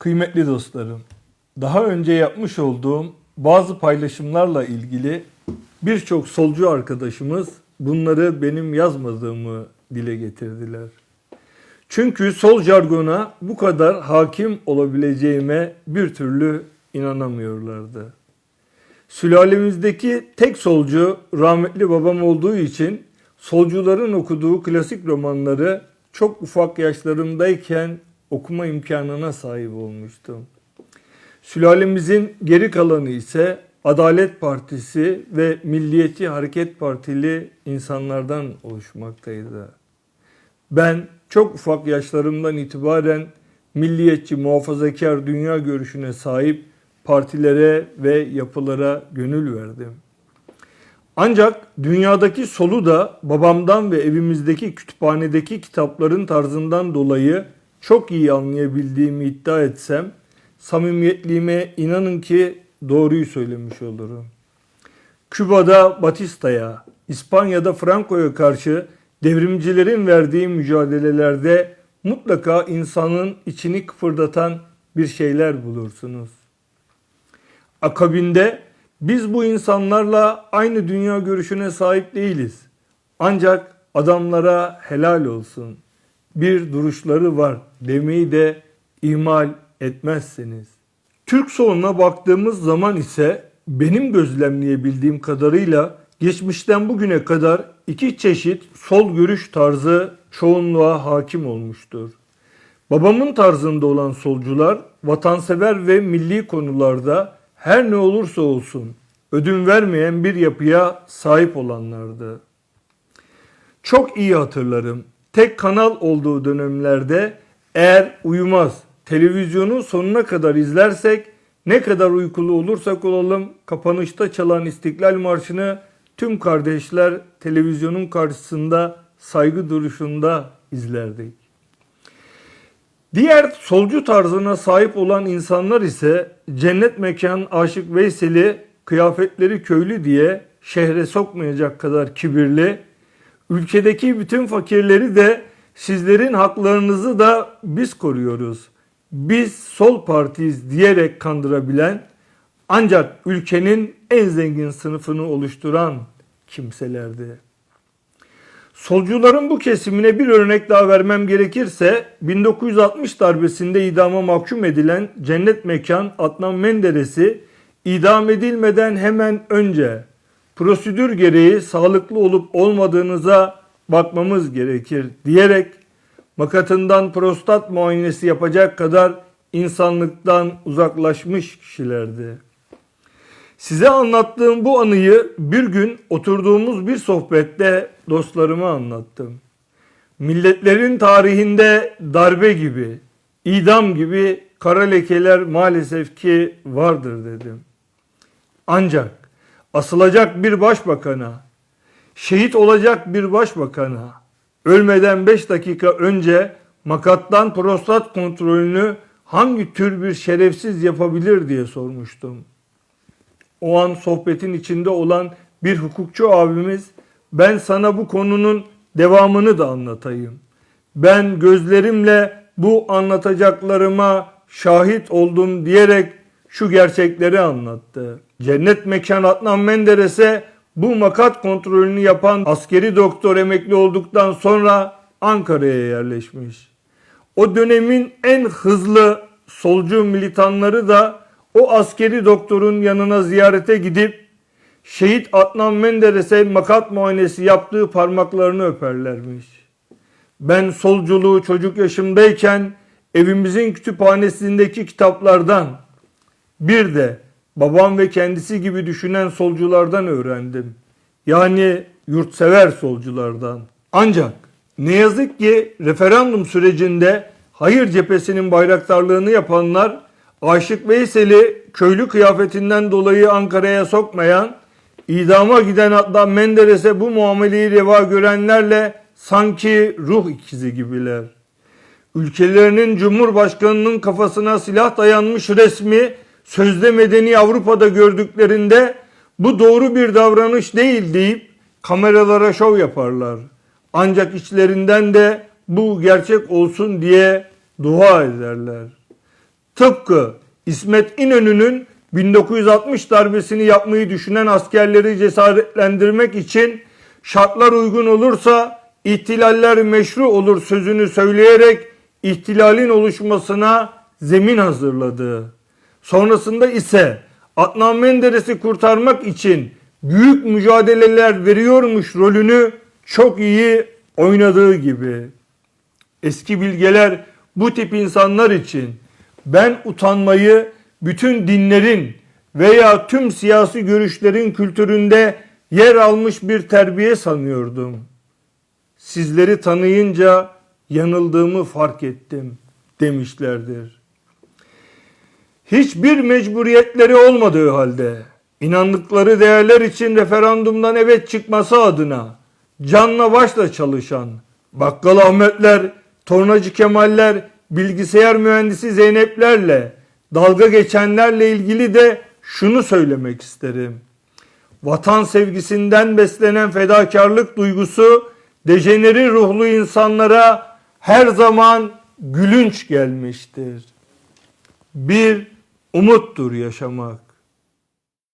Kıymetli dostlarım, daha önce yapmış olduğum bazı paylaşımlarla ilgili birçok solcu arkadaşımız bunları benim yazmadığımı dile getirdiler. Çünkü sol jargona bu kadar hakim olabileceğime bir türlü inanamıyorlardı. Sülalemizdeki tek solcu rahmetli babam olduğu için solcuların okuduğu klasik romanları çok ufak yaşlarımdayken okuma imkanına sahip olmuştum. Sülalemizin geri kalanı ise Adalet Partisi ve Milliyetçi Hareket Partili insanlardan oluşmaktaydı. Ben çok ufak yaşlarımdan itibaren milliyetçi, muhafazakar dünya görüşüne sahip partilere ve yapılara gönül verdim. Ancak dünyadaki solu da babamdan ve evimizdeki kütüphanedeki kitapların tarzından dolayı çok iyi anlayabildiğimi iddia etsem, samimiyetliğime inanın ki doğruyu söylemiş olurum. Küba'da Batista'ya, İspanya'da Franco'ya karşı devrimcilerin verdiği mücadelelerde mutlaka insanın içini kıpırdatan bir şeyler bulursunuz. Akabinde biz bu insanlarla aynı dünya görüşüne sahip değiliz. Ancak adamlara helal olsun. Bir duruşları var demeyi de ihmal etmezseniz. Türk soluna baktığımız zaman ise benim gözlemleyebildiğim kadarıyla geçmişten bugüne kadar iki çeşit sol görüş tarzı çoğunluğa hakim olmuştur. Babamın tarzında olan solcular vatansever ve milli konularda her ne olursa olsun ödün vermeyen bir yapıya sahip olanlardı. Çok iyi hatırlarım. Tek kanal olduğu dönemlerde eğer uyumaz televizyonu sonuna kadar izlersek ne kadar uykulu olursak olalım kapanışta çalan İstiklal Marşı'nı tüm kardeşler televizyonun karşısında saygı duruşunda izlerdik. Diğer solcu tarzına sahip olan insanlar ise cennet mekan Aşık Veysel'i kıyafetleri köylü diye şehre sokmayacak kadar kibirli, ülkedeki bütün fakirleri de sizlerin haklarınızı da biz koruyoruz. Biz sol partiyiz diyerek kandırabilen ancak ülkenin en zengin sınıfını oluşturan kimselerdi. Solcuların bu kesimine bir örnek daha vermem gerekirse 1960 darbesinde idama mahkum edilen cennet mekan Adnan Menderes'i idam edilmeden hemen önce prosedür gereği sağlıklı olup olmadığınıza bakmamız gerekir diyerek makatından prostat muayenesi yapacak kadar insanlıktan uzaklaşmış kişilerdi. Size anlattığım bu anıyı bir gün oturduğumuz bir sohbette dostlarıma anlattım. Milletlerin tarihinde darbe gibi, idam gibi kara lekeler maalesef ki vardır dedim. Ancak asılacak bir başbakana, şehit olacak bir başbakana, ölmeden 5 dakika önce makattan prostat kontrolünü hangi tür bir şerefsiz yapabilir diye sormuştum. O an sohbetin içinde olan bir hukukçu abimiz ben sana bu konunun devamını da anlatayım. Ben gözlerimle bu anlatacaklarıma şahit oldum diyerek şu gerçekleri anlattı. Cennet Mekan Adnan Menderes'e bu makat kontrolünü yapan askeri doktor emekli olduktan sonra Ankara'ya yerleşmiş. O dönemin en hızlı solcu militanları da o askeri doktorun yanına ziyarete gidip şehit Adnan Menderes'e makat muayenesi yaptığı parmaklarını öperlermiş. Ben solculuğu çocuk yaşımdayken evimizin kütüphanesindeki kitaplardan bir de babam ve kendisi gibi düşünen solculardan öğrendim. Yani yurtsever solculardan. Ancak ne yazık ki referandum sürecinde hayır cephesinin bayraktarlığını yapanlar Aşık Veysel'i köylü kıyafetinden dolayı Ankara'ya sokmayan, idama giden Adnan Menderes'e bu muameleyi reva görenlerle sanki ruh ikizi gibiler. Ülkelerinin cumhurbaşkanının kafasına silah dayanmış resmi sözde medeni Avrupa'da gördüklerinde bu doğru bir davranış değil deyip kameralara şov yaparlar. Ancak içlerinden de bu gerçek olsun diye dua ederler. Tıpkı İsmet İnönü'nün 1960 darbesini yapmayı düşünen askerleri cesaretlendirmek için şartlar uygun olursa ihtilaller meşru olur sözünü söyleyerek ihtilalin oluşmasına zemin hazırladı. Sonrasında ise Adnan Menderes'i kurtarmak için büyük mücadeleler veriyormuş rolünü çok iyi oynadığı gibi. Eski bilgeler bu tip insanlar için ben utanmayı bütün dinlerin veya tüm siyasi görüşlerin kültüründe yer almış bir terbiye sanıyordum. Sizleri tanıyınca yanıldığımı fark ettim demişlerdir. Hiçbir mecburiyetleri olmadığı halde inandıkları değerler için referandumdan evet çıkması adına canla başla çalışan Bakkal Ahmetler, Tornacı Kemaller, bilgisayar mühendisi Zeyneplerle dalga geçenlerle ilgili de şunu söylemek isterim. Vatan sevgisinden beslenen fedakarlık duygusu dejeneri ruhlu insanlara her zaman gülünç gelmiştir. Bir umuttur yaşamak.